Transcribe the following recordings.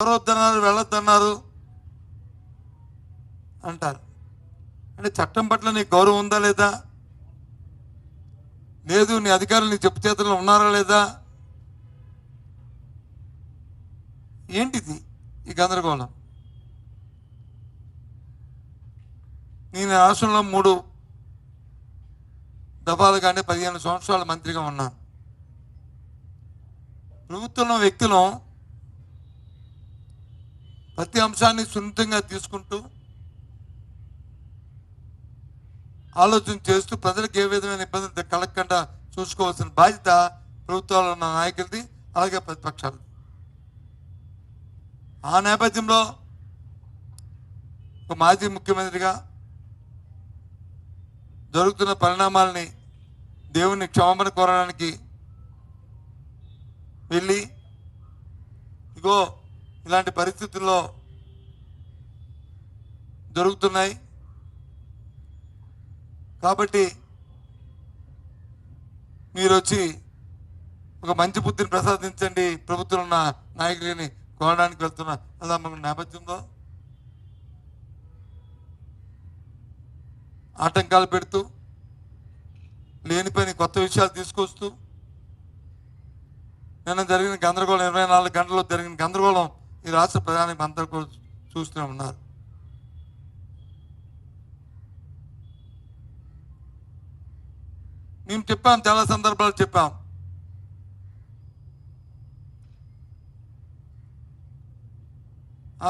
ఎవరు వద్దన్నారు వెళ్ళొద్దన్నారు అంటారు. అంటే చట్టం పట్ల నీకు గౌరవం ఉందా లేదా? లేదు నీ అధికారులు నీ చెప్పు చేతుల్లో ఉన్నారా లేదా? ఏంటిది ఈ గందరగోళం? నేను రాష్ట్రంలో మూడు దఫాలుగానే కానీ పదిహేను సంవత్సరాల మంత్రిగా ఉన్నాను. ప్రభుత్వంలో వ్యక్తులు ప్రతి అంశాన్ని సున్నితంగా తీసుకుంటూ ఆలోచన చేస్తూ ప్రజలకు ఏ విధమైన ఇబ్బంది కలగకుండా చూసుకోవాల్సిన బాధ్యత ప్రభుత్వాల్లో ఉన్న నాయకులది అలాగే ప్రతిపక్షాలది. ఆ నేపథ్యంలో ఒక మాజీ ముఖ్యమంత్రిగా జరుగుతున్న పరిణామాలని దేవుని క్షమాపణ కోరడానికి వెళ్ళి ఇగో ఇలాంటి పరిస్థితుల్లో జరుగుతున్నాయి కాబట్టి మీరు వచ్చి ఒక మంచి బుద్ధిని ప్రసాదించండి. ప్రభుత్వం ఉన్న నాయకుడిని కోరడానికి వెళ్తున్న అలా మన నేపథ్యంలో ఆటంకాలు పెడుతూ లేని పని కొత్త విషయాలు తీసుకొస్తూ నిన్న జరిగిన గందరగోళం ఇరవై నాలుగు గంటల్లో జరిగిన గందరగోళం ఈ రాష్ట్ర ప్రధాని అందరూ కూడా చూస్తూనే ఉన్నారు. మేము చెప్పాం చాలా సందర్భాలు చెప్పాం.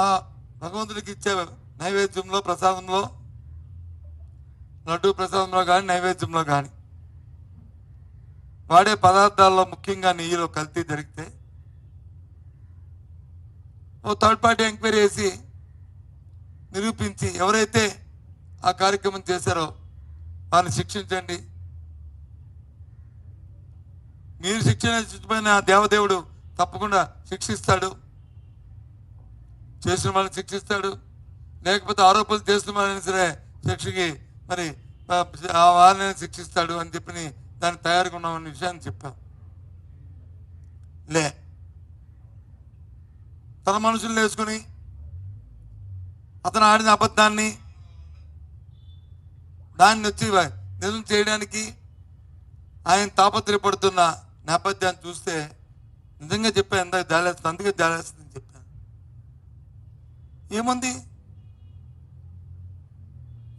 ఆ భగవంతుడికి ఇచ్చే నైవేద్యంలో ప్రసాదంలో లడ్డు ప్రసాదంలో కానీ నైవేద్యంలో కానీ వాడే పదార్థాల్లో ముఖ్యంగా నెయ్యిలో కల్తీ జరిగితే ఓ థర్డ్ పార్టీ ఎంక్వైరీ చేసి నిరూపించి ఎవరైతే ఆ కార్యక్రమం చేశారో వారిని శిక్షించండి. మీరు శిక్షణ దేవదేవుడు తప్పకుండా శిక్షిస్తాడు. చేసిన వాళ్ళని శిక్షిస్తాడు. లేకపోతే ఆరోపణలు చేస్తున్న వాళ్ళని సరే శిక్షకి మరి ఆ, వారిని శిక్షిస్తాడు అని చెప్పి దాన్ని తయారుగా ఉన్నామన్న విషయాన్ని చెప్పాం. లే. తన మనుషులు వేసుకుని అతను ఆడిన అబద్ధాన్ని దాన్ని వచ్చి నిజం చేయడానికి ఆయన తాపత్రయపడుతున్న నేపథ్యాన్ని చూస్తే నిజంగా చెప్పాను ఎంత జాలేస్తుంది అందుకే జాలేస్తుందని చెప్పాను. ఏముంది?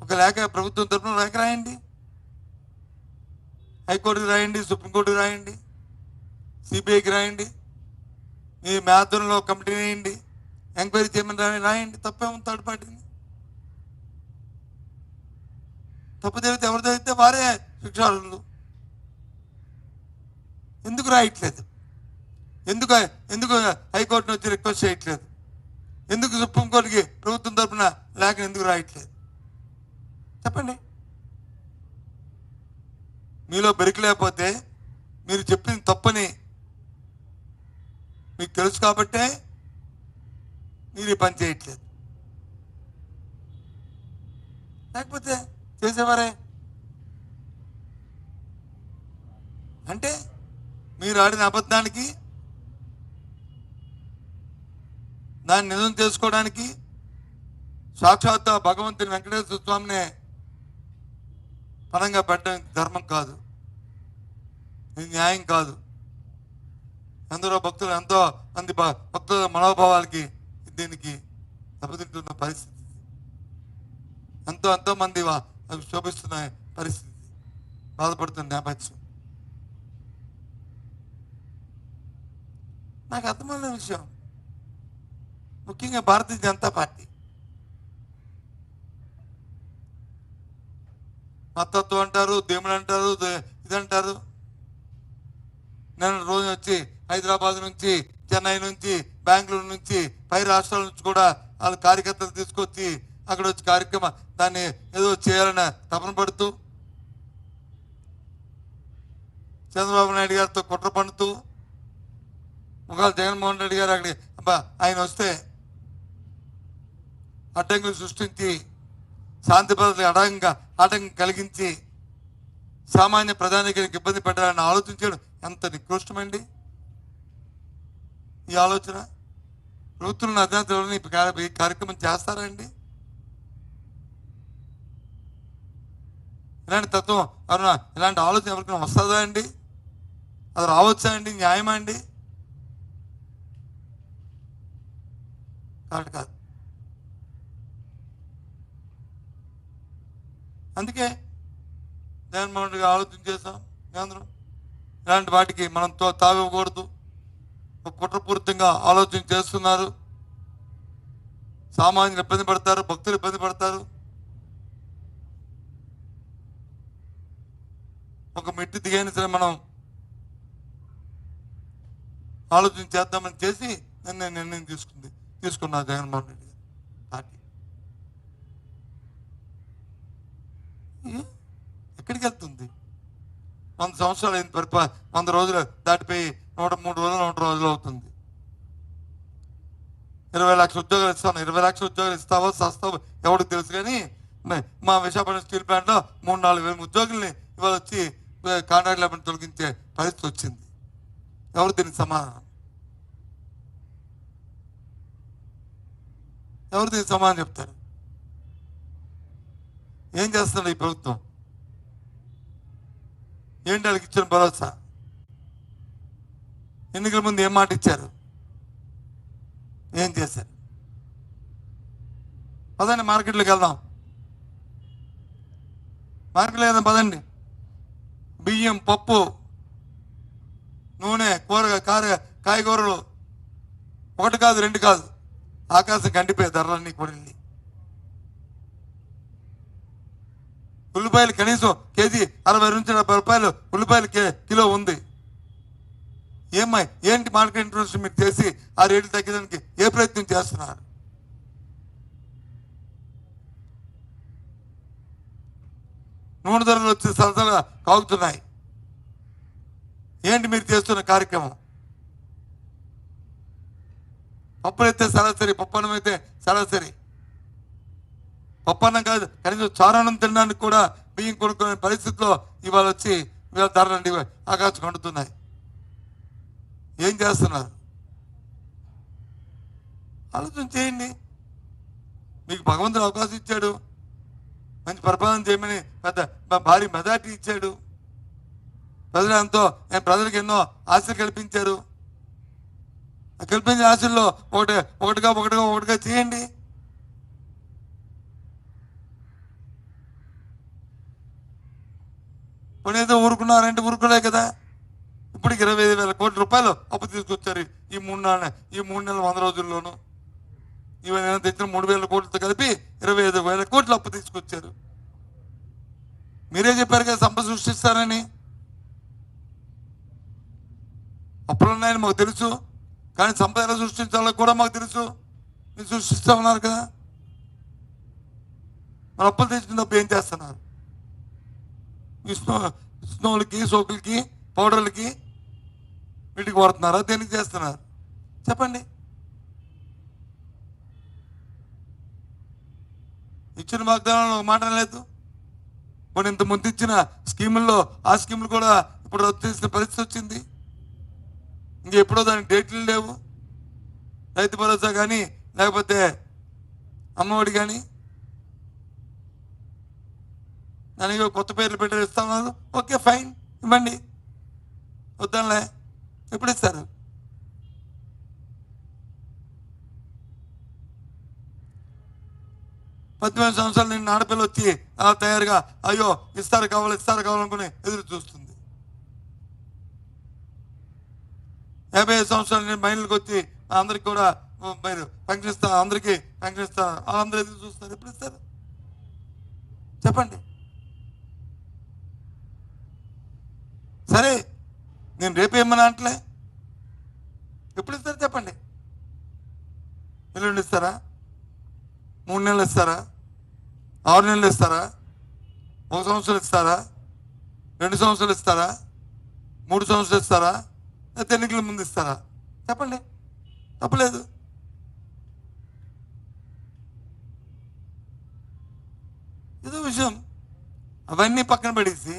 ఒక లేఖ ప్రభుత్వం తరఫున లేఖ రాయండి. హైకోర్టుకి రాయండి సుప్రీంకోర్టుకి రాయండి సిబిఐకి రాయండి. మీ మేధంలో కమిటీ వేయండి. ఎంక్వైరీ చేయమని రాయండి. తప్పేమో థర్డ్ పార్టీని. తప్పు జరిగితే ఎవరు జరిగితే వారే శిక్షార్హులు. ఎందుకు రాయట్లేదు? ఎందుకు ఎందుకు హైకోర్టును వచ్చి రిక్వెస్ట్ చేయట్లేదు? ఎందుకు సుప్రీంకోర్టుకి ప్రభుత్వం తరఫున లేఖ ఎందుకు రాయట్లేదు? చెప్పండి. మీలో బెరికి లేకపోతే మీరు చెప్పింది తప్పని మీకు తెలుసు కాబట్టే మీరు ఈ పని చేయట్లేదు. లేకపోతే చేసేవారే? అంటే మీరు ఆడిన అబద్ధానికి దాన్ని నిజం చేసుకోవడానికి సాక్షాత్ భగవంతుని వెంకటేశ్వర స్వామినే పరంగా పెట్టడం ధర్మం కాదు. ఇది న్యాయం కాదు. అందులో భక్తులు ఎంతో మంది భక్తుల మనోభావాలకి దీనికి దెబ్బతింటున్న పరిస్థితి. ఎంతో ఎంతో మంది వా- అవి శోభిస్తున్న పరిస్థితి. బాధపడుతున్న నేపథ్యం. నాకు అర్థమైన విషయం. ముఖ్యంగా భారతీయ జనతా పార్టీ. మతత్వం అంటారు దేవుడు అంటారు ఇదంటారు. నేను రోజు వచ్చి హైదరాబాద్ నుంచి చెన్నై నుంచి బెంగళూరు నుంచి పై రాష్ట్రాల నుంచి కూడా వాళ్ళ కార్యకర్తలు తీసుకొచ్చి అక్కడ వచ్చి కార్యక్రమం దాన్ని ఏదో చేయాలని తపన పడుతూ చంద్రబాబు నాయుడు గారితో కుట్ర పండుతూ ఒకవేళ జగన్మోహన్ రెడ్డి గారు అక్కడికి అబ్బా ఆయన వస్తే అడ్డంకులు సృష్టించి శాంతి భద్రతలకు అడంగా ఆటంకం కలిగించి సామాన్య ప్రధానికానికి ఇబ్బంది పెట్టాలని ఆలోచించడం. ఎంత నికృష్టమండి. ఈ ఆలోచన? ప్రభుత్వంలో అధినేతలు ఈ ఈ కార్యక్రమం చేస్తారండి ఇలాంటి తత్వం ఎవరైనా ఇలాంటి ఆలోచన ఎవరికైనా వస్తుందా అండి? అది రావచ్చా అండి? న్యాయమా అండి? కరెక్ట్ కాదు. అందుకే జగన్మోహన్ రెడ్డి ఆలోచన చేశాం. కేంద్రం ఇలాంటి వాటికి మనం తో- తావివ్వకూడదు. కుట్రపూరితంగా ఆలోచన చేస్తున్నారు. సామాన్యులు ఇబ్బంది పడతారు భక్తులు ఇబ్బంది పడతారు. ఒక మెట్టు దిగైన సరే మనం ఆలోచన చేద్దామని చేసి నిర్ణయం నిర్ణయం తీసుకుంది తీసుకున్నా జగన్మోహన్ రెడ్డి పార్టీ. ఎక్కడికి వెళ్తుంది? వంద సంవత్సరాలు అయింది పరిపా వంద రోజులు దాటిపోయి నూట మూడు రోజులు నూట రోజులు అవుతుంది. ఇరవై లక్షల ఉద్యోగాలు ఇస్తాను ఇరవై లక్షల ఉద్యోగాలు ఇస్తావో సస్తావో ఎవరికి తెలుసు కానీ మా విశాఖపట్నం స్టీల్ ప్లాంట్లో మూడు నాలుగు వేల ఉద్యోగుల్ని ఇవాళ వచ్చి కాంట్రాక్ట్ లేబర్ తొలగించే పరిస్థితి వచ్చింది. ఎవరు దీనికి సమాధానం? ఎవరు దీనికి సమాధానం చెప్తారు? ఏం చేస్తున్నాడు ఈ ప్రభుత్వం? ఏంటి వాళ్ళకి ఇచ్చిన భరోసా? ఎన్నికల ముందు ఏం మాట ఇచ్చారు? ఏం చేశారు? పదండి మార్కెట్లోకి వెళ్దాం. మార్కెట్లో వెళ్దాం పదండి. బియ్యం పప్పు నూనె కూరగాయ కార కాయగూరలు. ఒకటి కాదు రెండు కాదు. ఆకాశం కండిపోయే ధరలన్నీ కూడా ఉల్లిపాయలు కనీసం కేజీ అరవై నుంచి డెబ్బై రూపాయలు ఉల్లిపాయలు కే- కిలో ఉంది. ఏమై ఏంటి మార్కెట్ ఇంట్రెస్ట్ మీరు చేసి ఆ రేట్లు తగ్గడానికి ఏ ప్రయత్నం చేస్తున్నారు? నూనె ధరలు వచ్చి సరదాగా కాగుతున్నాయి. ఏంటి మీరు చేస్తున్న కార్యక్రమం? పప్పులు అయితే సరాసరి పప్పన్నం అయితే సరాసరి పప్పన్నం కాదు కనీసం చారణం తినడానికి కూడా బియ్యం కొనుక్కునే పరిస్థితిలో ఇవాళ వచ్చి ఇవాళ ధరలండి ఆకాశం కండుతున్నాయి. చేస్తున్నారు. ఆలోచన చేయండి. మీకు భగవంతుడు అవకాశం ఇచ్చాడు. మంచి పరిపాలన చేయమని పెద్ద భారీ మెజార్టీ ఇచ్చాడు. ప్రజలు ఎంతో ప్రజలకు ఎన్నో ఆశలు కల్పించారు. కల్పించిన ఆశల్లో ఒకటి ఒకటిగా ఒకటిగా ఒకటిగా చేయండి. పోనీ ఊరుకున్నారంటే ఊరుకోలే కదా. ఇప్పటికి ఇరవై ఐదు వేల కోట్ల రూపాయలు అప్పు తీసుకొచ్చారు ఈ మూడు నెలల ఈ మూడు నెలల వంద రోజుల్లోనూ. ఇవన్నీ తెచ్చిన మూడు వేల కోట్లతో కలిపి ఇరవై ఐదు వేల కోట్లు అప్పు తీసుకొచ్చారు. మీరే చెప్పారు కదా సంపద సృష్టిస్తారని. అప్పులున్నాయని మాకు తెలుసు. కానీ సంపద ఎలా సృష్టించాలో కూడా మాకు తెలుసు. మీరు సృష్టిస్తా ఉన్నారు కదా. మరి అప్పులు తెచ్చిన డబ్బు ఏం చేస్తున్నారు? స్నో విష్ణువులకి సోకులకి పౌడర్లకి వీటికి వాడుతున్నారా? దేనికి చేస్తున్నారు? చెప్పండి. ఇచ్చిన వాగ్దానంలో ఒక మాట లేదు మనం ఇంత ముందు ఇచ్చిన స్కీముల్లో ఆ స్కీములు కూడా ఇప్పుడు రద్దు చేసిన పరిస్థితి వచ్చింది. ఇంక ఎప్పుడో దానికి డేట్లు లేవు. రైతు భరోసా కానీ లేకపోతే అమ్మఒడి కానీ. దానికి కొత్త పేర్లు పెట్టి ఇస్తా ఉన్నారు. Okay fine. ఇవ్వండి. వద్దాంలే. ఎప్పుడు ఇస్తారు పద్దెనిమిది సంవత్సరాలు నిన్న ఆడపిల్ల వచ్చి తయారుగా అయ్యో ఇస్తారు కావాలి ఇస్తారు కావాలనుకుని ఎదురు చూస్తుంది. యాభై ఐదు సంవత్సరాలు నేను మహిళలకు వచ్చి అందరికి కూడా మీరు పెన్షన్ ఇస్తా అందరికీ పెన్షన్ ఇస్తా వాళ్ళందరూ ఎదురు చూస్తారు ఎప్పుడు ఇస్తారు చెప్పండి. సరే నేను రేపు ఏమన్నా అంటలే? ఎప్పుడు ఇస్తారు చెప్పండి? ఎల్లుండి ఇస్తారా? మూడు నెలలు ఇస్తారా? ఆరు నెలలు ఇస్తారా? ఒక సంవత్సరం ఇస్తారా? రెండు సంవత్సరాలు ఇస్తారా? మూడు సంవత్సరాలు ఇస్తారా? లేకపోతే ఎన్నికల ముందు ఇస్తారా? చెప్పండి. తప్పలేదు. ఏదో విషయం. అవన్నీ పక్కన పడేసి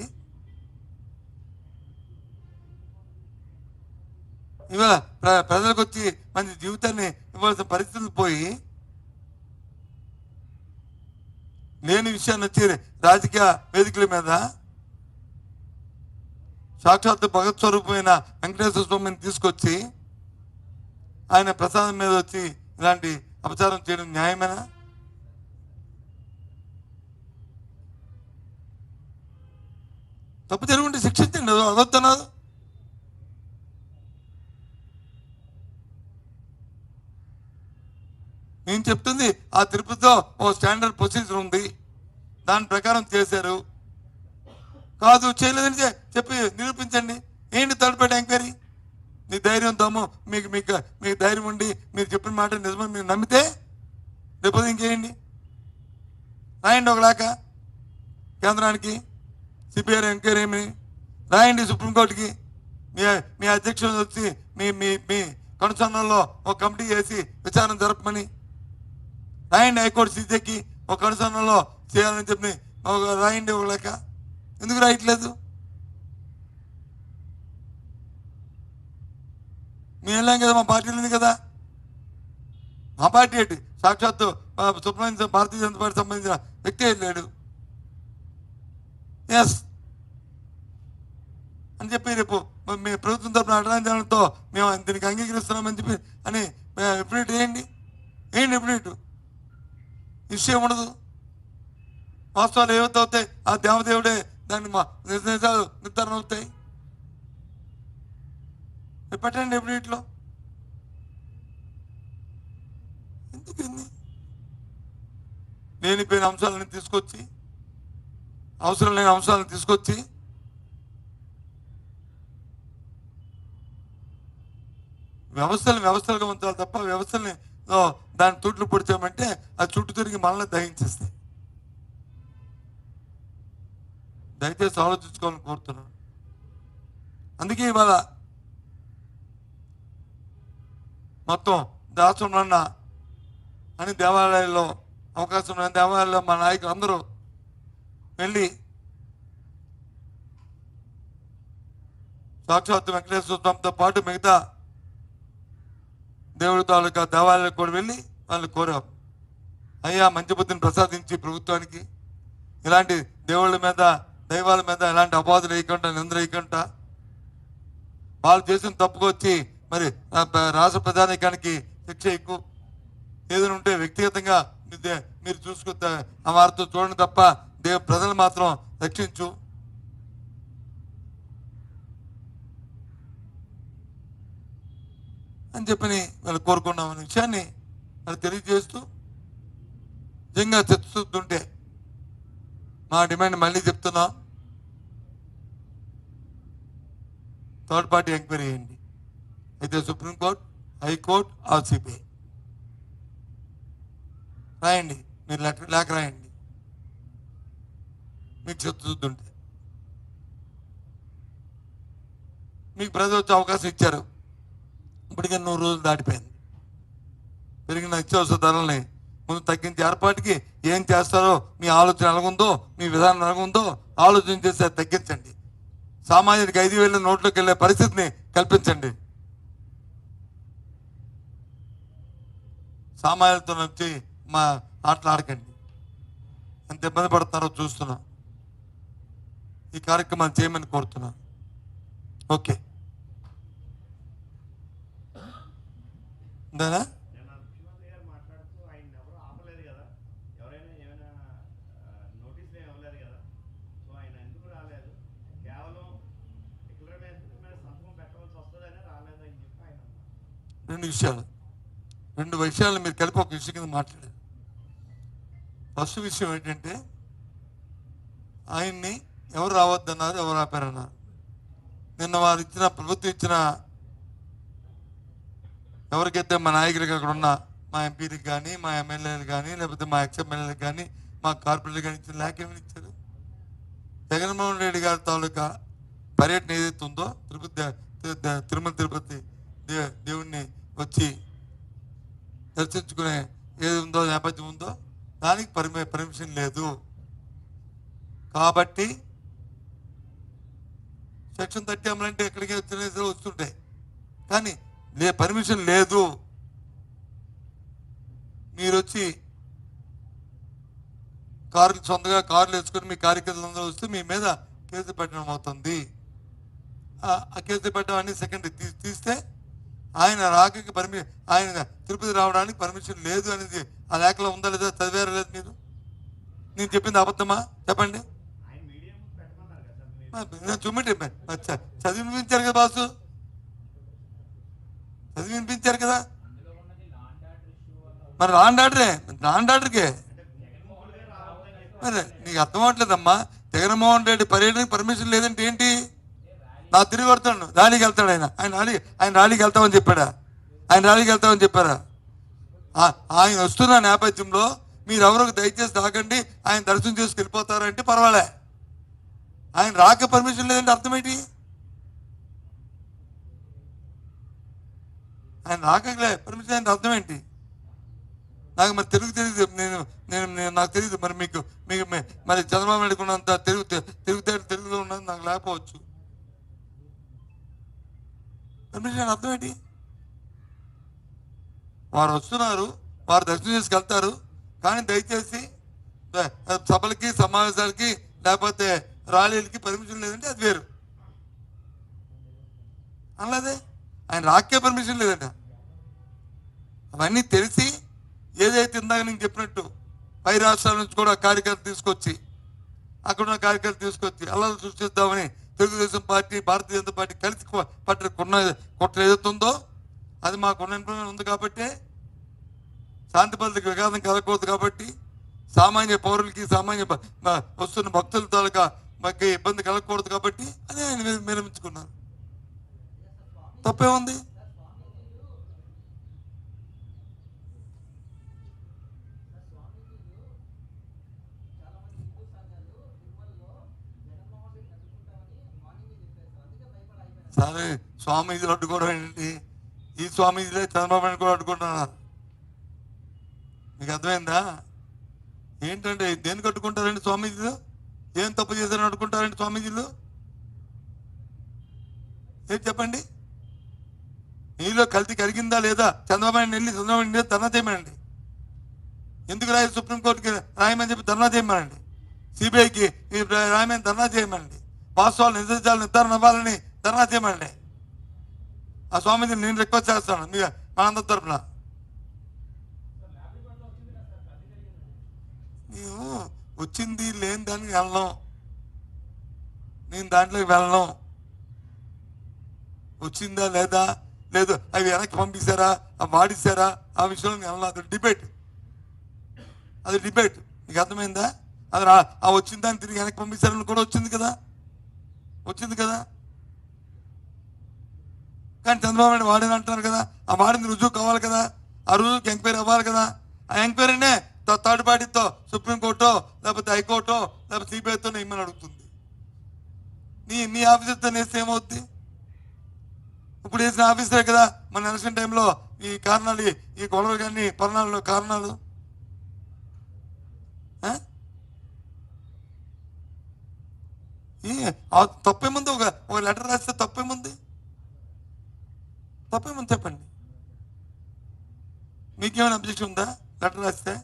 ఇవాళ ప్రజలకు వచ్చి మంచి జీవితాన్ని ఇవ్వాల్సిన పరిస్థితులు పోయి లేని విషయాన్ని వచ్చి రాజకీయ వేదికల మీద సాక్షాత్ భగత్ స్వరూపమైన వెంకటేశ్వర స్వామిని తీసుకొచ్చి ఆయన ప్రసాదం మీద వచ్చి ఇలాంటి అపచారం చేయడం న్యాయమేనా? తప్పు జరుగుంటే శిక్షించండి. అదొద్దన్నారు నేను చెప్తుంది ఆ తిరుపతిలో ఓ స్టాండర్డ్ ప్రొసీజర్ ఉంది. దాని ప్రకారం చేశారు. కాదు చేయలేదని చెప్పి నిరూపించండి. ఏంటి థర్డ్ ఎంక్వైరీ? మీ ధైర్యం దమ్ము. మీకు మీకు మీకు ధైర్యం ఉండి మీరు చెప్పిన మాట నిజమని మీరు నమ్మితే లేకపోతే ఇంకేయండి రాయండి ఒకలాక కేంద్రానికి సిబిఐ ఎంక్వైరీ ఏమి? రాయండి సుప్రీంకోర్టుకి మీ మీ అధ్యక్షుడు వచ్చి మీ మీ మీ కనుసన్నల్లో ఒక కమిటీ చేసి విచారణ జరపమని రాయండి హైకోర్టు ఎక్కి ఒక అనుసరణలో చేయాలని చెప్పి ఒక రాయండి ఒక లెక్క. ఎందుకు రాయట్లేదు? మేము వెళ్ళాం కదా మా పార్టీ ఉంది కదా. మా పార్టీ ఏంటి? సాక్షాత్తు ఆ, సుబ్రహ్మణ్య భారతీయ జనతా పార్టీ సంబంధించిన వ్యక్తి వెళ్ళాడు ఎస్ అని చెప్పి రేపు మీ ప్రభుత్వం తరపున అడ్రాంజనంతో మేము దీనికి అంగీకరిస్తున్నామని చెప్పి అని ఎప్పుడేట్ వేయండి వేయండి ఎప్పుడేటు విషయం ఉండదు. వాస్తవాలు ఏవైతే అవుతాయి ఆ దేవదేవుడే దాన్ని మా నిర్దేశాలు నిర్ధారణ అవుతాయి. పెట్టండి ఎప్పుడు ఇంట్లో ఎందుకు నేను లేనిపోయిన అంశాలను తీసుకొచ్చి అవసరం లేని అంశాలను తీసుకొచ్చి వ్యవస్థలు వ్యవస్థలుగా ఉంచాలి తప్ప వ్యవస్థల్ని దాని తుట్లు పొడిచామంటే ఆ చుట్టూ తిరిగి మనల్ని దహించేస్తాయి. దయచేసి ఆలోచించుకోవాలని కోరుతున్నాను. అందుకే ఇవాళ మొత్తం దాచున్న అని దేవాలయాల్లో అవకాశం ఉన్న దేవాలయాల్లో మా నాయకులు అందరూ వెళ్ళి సాక్షాత్ వెంకటేశ్వర స్వామితో పాటు మిగతా దేవుడి తాలూకా దేవాలయాలకు కూడా వెళ్ళి వాళ్ళు కోరాం అయ్యా మంచి బుద్ధిని ప్రసాదించి ప్రభుత్వానికి. ఇలాంటి దేవుళ్ళ మీద దైవాల మీద ఎలాంటి అపాధులు వేయకుండా నిందలు వేయకుండా వాళ్ళు చేసిన తప్పుకొచ్చి మరి ఆ రాష్ట్ర ప్రధానికానికి శిక్ష ఎక్కువ. ఏదైనా ఉంటే వ్యక్తిగతంగా మీ- దే- మీరు చూసుకుంటే ఆ వారితో చూడండి తప్ప దేవ ప్రజలు మాత్రం రక్షించు. అని చెప్పని వాళ్ళు కోరుకున్నాం అనే విషయాన్ని వాళ్ళు తెలియజేస్తూ నిజంగా చర్చిస్తుంటే మా డిమాండ్ మళ్ళీ చెప్తున్నాం. థర్డ్ పార్టీ ఎంక్వైరీ చేయండి. అయితే సుప్రీంకోర్టు హైకోర్టు ఆర్ సిబిఐ రాయండి. మీరు లెటర్ లేక రాయండి. మీకు చర్చిస్తుంటే మీకు ప్రజలు వచ్చే అవకాశం ఇచ్చారు. ఇప్పటికే నూరు రోజులు దాటిపోయింది. పెరిగిన నిత్యావసర ధరల్ని ముందు తగ్గించే ఏర్పాటుకి ఏం చేస్తారో మీ ఆలోచన ఎలాగుందో మీ విధానం ఎలాగుందో ఆలోచన చేసి అది తగ్గించండి. సామాన్యుడికి ఐదు వేల నోట్లోకి వెళ్ళే పరిస్థితిని కల్పించండి. సామాన్యులతో వచ్చి మా ఆటలు ఆడకండి. ఎంత ఇబ్బంది పడుతున్నారో చూస్తున్నా. ఈ కార్యక్రమాన్ని చేయమని కోరుతున్నాను ఓకే ఉందా నిన్న ముఖ్యమంత్రి గారు మాట్లాడుతూ ఆయన ఎవరు ఆపలేదు కదా ఎవరైనా ఏమైనా నోటీసులు ఏమి ఇవ్వలేదు కదా సో ఆయన ఎందుకు రాలేదు కేవలం డిక్లరేషన్ మీద సంతకం పెట్టవలసి వస్తుందనే రాలేదు అని చెప్పి ఆయన దానా రెండు విషయాలు. రెండు విషయాలు మీరు కలిపి ఒక విషయం కింద మాట్లాడారు. ఫస్ట్ విషయం ఏంటంటే ఆయన్ని ఎవరు రావద్దన్నారు ఎవరు ఆపారన్నారు? నిన్న వారు ఇచ్చిన ప్రభుత్వం ఇచ్చిన ఎవరికైతే మా నాయకులకి అక్కడ ఉన్న మా ఎంపీలకు కానీ మా ఎమ్మెల్యేలు కానీ లేకపోతే మా ఎక్స్ ఎమ్మెల్యేలకు కానీ మా కార్పొరేటర్ కానీ ఇచ్చిన లేఖ ఏమని ఇచ్చారు? జగన్మోహన్ రెడ్డి గారి తాలూకా పర్యటన ఏదైతే ఉందో తిరుపతి తిరుమల తిరుపతి దే దేవుణ్ణి వచ్చి దర్శించుకునే ఏది ఉందో నేపథ్యం ఉందో దానికి పర్మి పర్మిషన్ లేదు. కాబట్టి సెక్షన్ థర్టీ అమలంటే ఎక్కడికి వచ్చిన వస్తుంటాయి. కానీ లే పర్మిషన్ లేదు. మీరు వచ్చి కార్లు సొంతగా కార్లు వేసుకొని మీ కార్యకర్తలందరూ వస్తే మీ మీద కేసు పెట్టడం అవుతుంది. ఆ- కేసు పెట్టడం అన్ని సెకండ్ తీస్తే ఆయన రాకకి పర్మి ఆయన తిరుపతి రావడానికి పర్మిషన్ లేదు అనేది ఆ లేఖలో ఉందా లేదా చదివారా లేదు మీరు? నేను చెప్పింది అబద్ధమా? చెప్పండి. చూపెట్టి మరి. చ- చదివి వినిపించారు కదా బాసు. అది వినిపించారు కదా. మరి లాండ్ ఆర్డరే లాండ్ ఆర్డర్కే. మరి నీకు అర్థం అవట్లేదమ్మా. జగన్మోహన్ రెడ్డి పర్యటనకి పర్మిషన్ లేదంటే ఏంటి? నా తిరిగి వస్తాడు. ర్యాలీకి వెళ్తాడు ఆయన. ఆయన ర్యాలీ ఆయన ర్యాలీకి వెళ్తామని చెప్పాడా? ఆయన ర్యాలీకి వెళ్తామని చెప్పారా? ఆయన వస్తున్న నేపథ్యంలో మీరు ఎవరికి దయచేసి రాకండి ఆయన దర్శనం చేసుకు వెళ్ళిపోతారంటే పర్వాలే. ఆయన రాక పర్మిషన్ లేదంటే అర్థమేంటి ఆయన రాకలే పర్మిషన్ అంటే అర్థం ఏంటి? నాకు మరి తెలుగు తెలియదు నేను నేను నేను- నాకు తెలియదు మరి మీకు మీకు మరి చంద్రబాబు నాయుడు ఉన్నంత తెలుగు తెలుగు తెలుగులో ఉన్నది నాకు లేకపోవచ్చు. పర్మిషన్ అర్థం ఏంటి? వారు వస్తున్నారు వారు దర్శనం చేసుకెళ్తారు కానీ దయచేసి సభలకి సమావేశాలకి లేకపోతే ర్యాలీలకి పర్మిషన్ లేదంటే అది వేరు. అనలేదే? ఆయన రాకే పర్మిషన్ లేదంట. అవన్నీ తెలిసి ఏదైతే ఇందాక నేను చెప్పినట్టు పై రాష్ట్రాల నుంచి కూడా కార్యకర్త తీసుకొచ్చి అక్కడ ఉన్న కార్యకర్త తీసుకొచ్చి అల్లలు సృష్టిద్దామని తెలుగుదేశం పార్టీ భారతీయ జనతా పార్టీ కలిసి కొ- పట్టిన కొన్న కుట్ర ఏదైతే ఉందో అది మాకున్న ఇన్ఫర్మేషన్ ఉంది కాబట్టి శాంతి భద్రతకి విఘాతం కలగకూడదు కాబట్టి సామాన్య పౌరులకి సామాన్య వస్తున్న భక్తుల తాలూకా మాకు ఇబ్బంది కలగకూడదు కాబట్టి అదే ఆయన విరమించుకున్నారు తప్పే ఉంది సరే స్వామీజీలు అడ్డుకోవడం ఏంటి ఈ స్వామీజీలే చంద్రబాబు నాయుడు కూడా అడ్డుకుంటున్నారు. మీకు అర్థమైందా? ఏంటంటే దేనికి అడ్డుకుంటారండి స్వామీజీలు? ఏం తప్పు చేశారని అడ్డుకుంటారండి స్వామీజీలు? ఏం చెప్పండి? నీలో కల్తీ కలిగిందా లేదా? చంద్రబాబు నాయుడు వెళ్ళి చంద్రబాబు నాయుడు ధర్నా చేయమనండి. ఎందుకు రాయ సుప్రీంకోర్టుకి రాయమని చెప్పి ధర్నా చేయమనండి? సిబిఐకి రాయమని ధర్నా చేయమనండి. వాస్తవాలు నిజాలు నిర్ధారణ అవ్వాలని ధర్నా ఏమండి? ఆ స్వామిని నేను రిక్వెస్ట్ చేస్తాను. మీ మనందరి తరఫున నీవు వచ్చింది లేని దానికి వెళ్ళను. నేను దాంట్లోకి వెళ్ళను. వచ్చిందా లేదా? లేదు. అవి వెనక్కి పంపించారా అవి వాడిస్తారా ఆ విషయంలో నేను వెళ్ళను. అది డిబేట్. అది డిబేట్. నీకు అర్థమైందా? అది ఆ వచ్చిందా తిరిగి వెనక్కి పంపించారని కూడా వచ్చింది కదా? వచ్చింది కదా? కానీ చంద్రబాబు నాయుడు వాడని అంటున్నారు కదా ఆ వాడిని రుజువు కావాలి కదా ఆ రుజువుకి ఎంక్వైరీ అవ్వాలి కదా. ఆ ఎంక్వైరీనే థర్డ్ పార్టీతో సుప్రీంకోర్టు లేకపోతే హైకోర్టో లేకపోతే సిబిఐతో ఇమ్మని అడుగుతుంది. నీ నీ ఆఫీసర్తో నేస్తే ఏమవుద్ది? ఇప్పుడు వేసిన ఆఫీసరే కదా మన ఎలక్షన్ టైంలో ఈ కారణాలు ఈ- గొడవలు కానీ పరిణామాలు కారణాలు? ఏ తప్పేముంది ఒక ఒక లెటర్ రాస్తే తప్పేముంది తప్పేమని చెప్పండి. మీకేమైనా అబ్జెక్షన్ ఉందా? లెటర్ రాస్తే?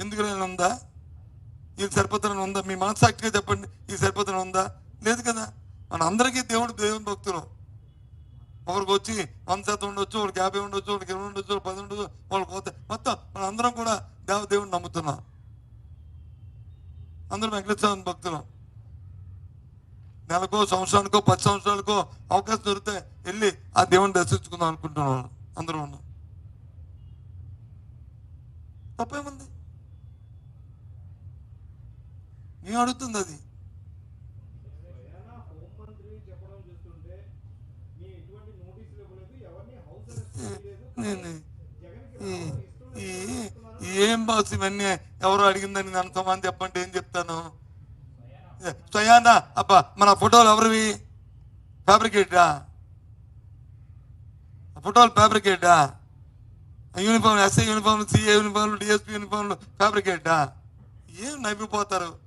ఎందుకు రాయాలని ఉందా? ఇది సరిపోతున్న ఉందా? మీ మనసాక్షిగా చెప్పండి. ఇది సరిపోతున్న ఉందా? లేదు కదా. మన అందరికీ దేవుడు దేవుని భక్తులు. ఒకరికి వచ్చి వంద శాతం ఉండొచ్చు ఒకరికి యాభై ఉండొచ్చు ఒకరికి ఇరవై ఉండొచ్చు పది ఉండొచ్చు వాళ్ళకి పోతే మొత్తం మన అందరం కూడా దేవ దేవుడిని నమ్ముతున్నాం. అందరం వెంకటేశ్వర భక్తులం. నెలకో సంవత్సరానికో పది సంవత్సరాలకో అవకాశం దొరికితే వెళ్ళి ఆ దేవుని దర్శించుకుందాం అనుకుంటున్నాం అందరూ ఉన్నాం. తప్పేముంది? మేము అడుగుతుంది అది? ఈ ఏం బాస్ ఇవన్నీ ఎవరు అడిగిందని అంతమంది చెప్పండి ఏం చెప్తాను? స్వయానా అబ్బా మన ఫోటోలు ఎవరివి? ఫ్యాబ్రికేటా? ఫోటోలు ఫ్యాబ్రికేటా? యూనిఫామ్ ఎస్ఐ యూనిఫామ్ సిఏ యూనిఫామ్లు డిఎస్పీ యూనిఫామ్లు ఫ్యాబ్రికేటా? ఏం నవ్విపోతారు?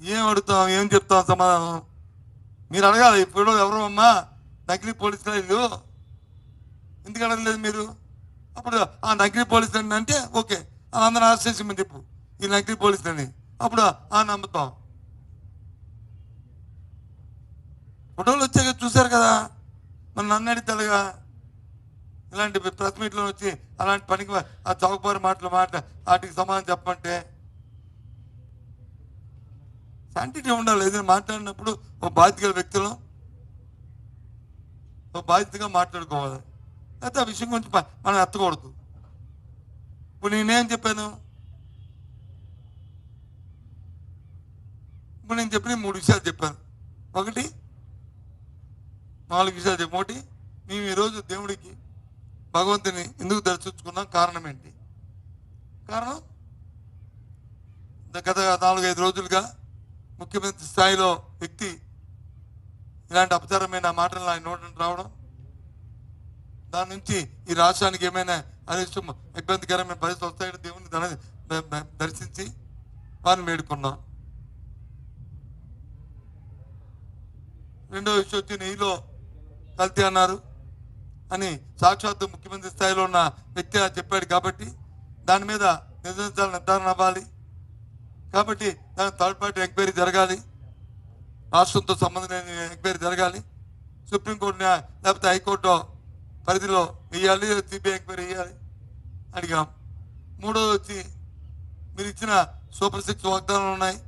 ఏం అడుగుతాం? ఏం చెప్తాం సమాధానం? మీరు అడగాలి ఇప్పుడు ఎవరు అమ్మా? నకిలీ పోలీసులు ఇల్లు ఎందుకు అడగలేదు మీరు? అప్పుడు ఆ నకిలీ పోలీస్ అంటే ఓకే అందరూ అరెస్ట్ చేసి చెప్పు. ఈ నకిలీ పోలీస్ అని అప్పుడు ఆ నమ్ముతాం ఫోటోలు వచ్చాక చూశారు కదా మరి నన్ను అడిగితేగా ఇలాంటి ప్రెస్ మీట్లో వచ్చి అలాంటి పనికి ఆ చౌకబారు మాటలు మాట వాటికి సమాధానం చెప్పమంటే? శాంటిటీ ఉండాలి. ఏదైనా మాట్లాడినప్పుడు ఒక బాధ్యత గల వ్యక్తులు ఒక బాధ్యతగా మాట్లాడుకోవాలి. అయితే ఆ విషయం గురించి మనం ఎత్తకూడదు. ఇప్పుడు నేనేం చెప్పాను? నేను చెప్పిన మూడు విషయాలు చెప్పాను. ఒకటి నాలుగు విషయాలు చెప్పి ఒకటి మేము ఈరోజు దేవుడికి భగవంతుని ఎందుకు దర్శించుకున్నాం? కారణం ఏంటి? కారణం గత నాలుగైదు రోజులుగా ముఖ్యమంత్రి స్థాయిలో వ్యక్తి ఇలాంటి అపచారమైన మాటలు ఆయన నోటి రావడం దాని నుంచి ఈ రాష్ట్రానికి ఏమైనా అనిష్టం ఇబ్బందికరమైన పరిస్థితి వస్తాయని దేవుని దర్శించి వారిని వేడుకున్నాం. రెండో విషయం వచ్చి నెయ్యిలో కల్తీ అన్నారు అని సాక్షాత్తు ముఖ్యమంత్రి స్థాయిలో ఉన్న వ్యక్తి చెప్పాడు కాబట్టి దాని మీద నిజాలు నిర్ధారణ అవ్వాలి. కాబట్టి దాని థర్డ్ పార్టీ ఎంక్వైరీ జరగాలి. రాష్ట్రంతో సంబంధం లేని ఎంక్వైరీ జరగాలి. సుప్రీంకోర్టు లేకపోతే హైకోర్టు పరిధిలో వేయాలి సిబిఐ ఎంక్వైరీ వేయాలి అడిగాం. మూడోది వచ్చి మీరు ఇచ్చిన సూపర్ సిక్స్ వాగ్దానాలు ఉన్నాయి.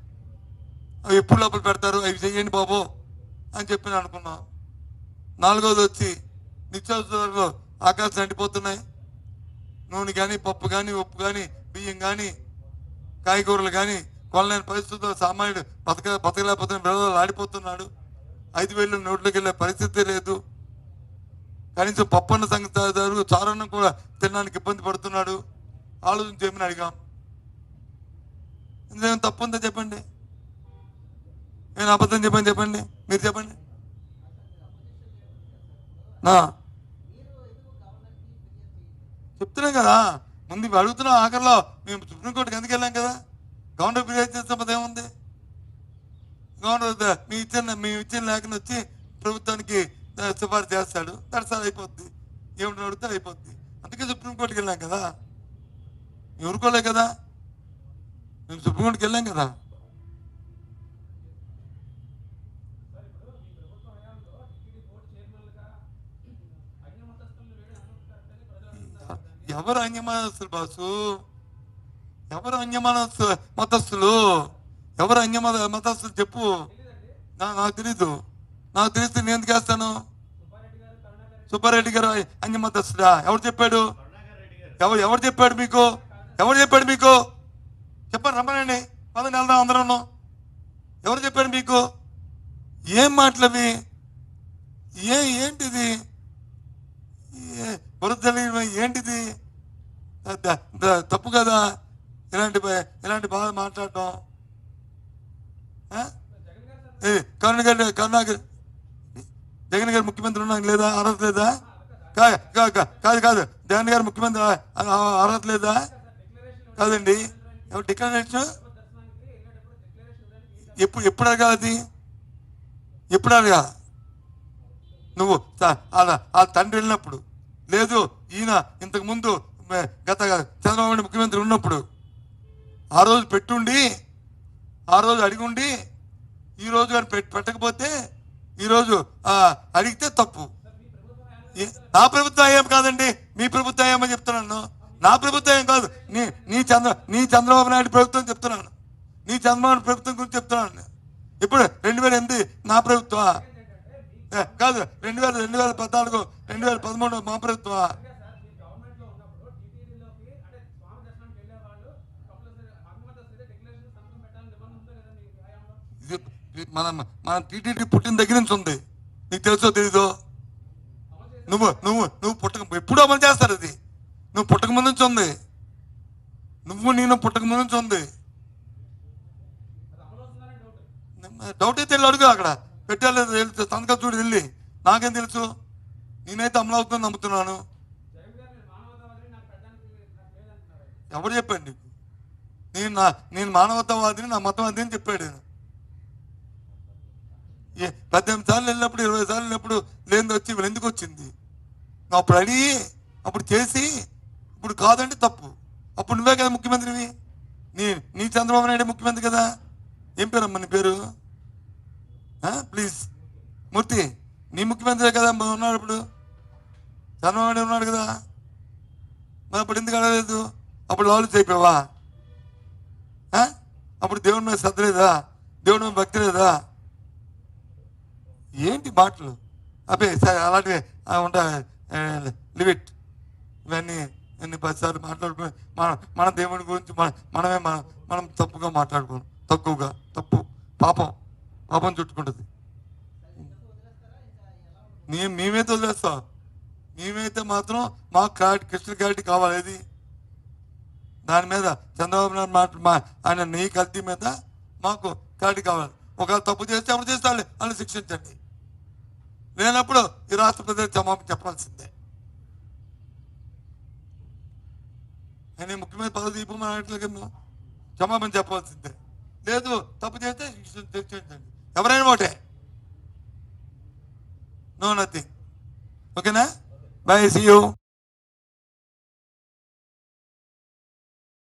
అవి ఎప్పుడు లోపల పెడతారు? అవి చెయ్యండి బాబు. అని చెప్పి నేను అనుకున్నాం. నాలుగోది వచ్చి నిత్యావసరాలు ఆకాశం అంటిపోతున్నాయి నూనె కానీ పప్పు కానీ ఉప్పు కానీ బియ్యం కానీ కాయగూరలు కానీ కొనలేని పరిస్థితుల్లో సామాన్యుడు బతక బతకలేకపోతున్న విరోధాలు ఆడిపోతున్నాడు. ఐదు వేలు నోట్లోకి వెళ్ళే పరిస్థితి లేదు. కనీసం పప్పన్న సంగతి చారన్నం కూడా తినడానికి ఇబ్బంది పడుతున్నాడు. ఆలోచన చేయమని అడిగాం. ఇందులో ఏమైనా తప్పు ఉందో చెప్పండి. నేను అబద్ధం చెప్పండి చెప్పండి. మీరు చెప్పండి. నా. చెప్తున్నాం కదా. ముందు అడుగుతున్నాం ఆఖరిలో. మేము సుప్రీంకోర్టుకి ఎందుకు వెళ్ళాం కదా? గవర్నర్ ఫిర్యాదు చేస్తే ఏముంది? గవర్నర్ ద- మీ ఇచ్చిన మీ ఇచ్చిన లేఖను వచ్చి ప్రభుత్వానికి సిఫార్సు చేస్తాడు. దర్శనం అయిపోద్ది. ఏమిటి అడిగితే అయిపోద్ది. అందుకే సుప్రీంకోర్టుకి వెళ్ళాం కదా. ఎవరుకోలే కదా? మేము సుప్రీంకోర్టుకి వెళ్ళాం కదా. ఎవరు అన్యమనస్తులు బాసు? ఎవరు అన్యమనస్తు మతస్థులు? ఎవరు అన్య మతస్థులు చెప్పు. నా- నాకు తెలీదు. నాకు తెలిస్తే నేను ఎందుకు వేస్తాను? సుబ్బారెడ్డి గారు అన్యమతస్తుడా ఎవరు చెప్పాడు? ఎవరు ఎవరు చెప్పాడు మీకు? ఎవరు చెప్పాడు మీకు? చెప్పండి రమ్మనండి. పదండి వెళ్దాం అందరం ఎవరు చెప్పాడు మీకు? ఏం మాటలవి? ఏ ఏంటిది? ఏ- ఏంటిది? ద- తప్పు కదా? ఇలాంటి ఇలాంటి బాధ మాట్లాడటం? ఏ, కరుణ గారు కరుణాకర్ జగన్ గారు ముఖ్యమంత్రి ఉన్నాం లేదా? అర్హత లేదా కా- కా- కాదు కాదు. జగన్ గారు ముఖ్యమంత్రి అర్హత లేదా కాదండి. ఎవరు డిక్లరేషన్? ఎప్పుడు ఎప్పుడు అడగాలి అది ఎప్పుడు అడగా నువ్వు ఆ తండ్రి వెళ్ళినప్పుడు. లేదు ఈయన ఇంతకుముందు గత చంద్రబాబు నాయుడు ముఖ్యమంత్రి ఉన్నప్పుడు. ఆ రోజు పెట్టుండి ఆ రోజు అడిగుండి ఈ రోజు కానీ పెట్- పెట్టకపోతే ఈరోజు అడిగితే తప్పు. నా ప్రభుత్వం ఏం కాదండి? మీ ప్రభుత్వం ఏమని చెప్తున్నాను. నా ప్రభుత్వం ఏం కాదు. నీ నీ చంద్ర నీ చంద్రబాబు నాయుడు ప్రభుత్వం చెప్తున్నాను. నీ చంద్రబాబు ప్రభుత్వం గురించి చెప్తున్నాను. ఇప్పుడు రెండు వేల ఎనిమిది నా ప్రభుత్వం కాదు రెండు వేల రెండు వేల పద్నాలుగు రెండు వేల పదమూడు మా ప్రభుత్వ ఇది మన మన టీటీడీ పుట్టిన దగ్గర నుంచి ఉంది. నీకు తెలుసో తెలీదో? నువ్వు నువ్వు నువ్వు పుట్టక ఎప్పుడు అమలు చేస్తారు అది. నువ్వు పుట్టక ముందు నుంచి ఉంది. నువ్వు నేను పుట్టక ముందు నుంచి ఉంది. డౌట్ అయితే వెళ్ళి అడుగు అక్కడ. పెట్టాలి తెలుసు. సంతకం చూడు వెళ్ళి. నాకేం తెలుసు? నేనైతే అమలవుతుందని నమ్ముతున్నాను. ఎవరు చెప్పాడు నీకు? నేను నా నేను మానవతావాదిని నా మతవాది అని చెప్పాడు ఏ పద్దెనిమిది సార్లు వెళ్ళినప్పుడు ఇరవై సార్లు వెళ్ళినప్పుడు లేని వచ్చి వీళ్ళు ఎందుకు వచ్చింది? నువ్వు అప్పుడు అడిగి అప్పుడు చేసి ఇప్పుడు కాదంటే తప్పు. అప్పుడు నువ్వే కదా ముఖ్యమంత్రివి. నీ నీ చంద్రబాబు నాయుడు ముఖ్యమంత్రి కదా. ఏం పేరమ్మా నీ పేరు? ప్లీజ్ మూర్తి నీ ముఖ్యమంత్రి కదా ఉన్నాడు ఇప్పుడు. చంద్రబాబు ఉన్నాడు కదా. మరి అప్పుడు ఎందుకు అడగలేదు? అప్పుడు లాలు చెప్పావా? అప్పుడు దేవుడి మీద శ్రద్ధ లేదా? దేవుడి మీద భక్తి లేదా? ఏంటి మాటలు? అబ్బే సరే అలాంటివి. ఉంటాయి లిమిట్. ఇవన్నీ ఎన్ని పదిసార్లు మాట్లాడుకుని మన మన దేవుని గురించి మన మనమే మన మనం తప్పుగా మాట్లాడుకోను. తక్కువగా తప్పు పాపం. పాపం చుట్టుకుంటుంది. నీ మేమైతే వదిలేస్తాం మేమైతే మాత్రం మాకు క్లారిటీ క్రిస్టల్ క్లారిటీ కావాలి. ఏది? దాని మీద చంద్రబాబు నాయుడు మాట మా ఆయన నీ కల్తీ మీద మాకు క్లారిటీ కావాలి. ఒకవేళ తప్పు చేస్తే అప్పుడు చేస్తాను అని శిక్షించండి. లేనప్పుడు ఈ రాష్ట్ర ప్రజలకు క్షమాపణ చెప్పాల్సిందే. ఆయన ముఖ్యమైన పదవి దీపం అన్నట్లుగా క్షమాపణ చెప్పాల్సిందే. లేదు తప్పు చేస్తే శిక్షించండి. ఎవరైనా ఒకటే నో నథింగ్ ఓకేనా బై సీ యూ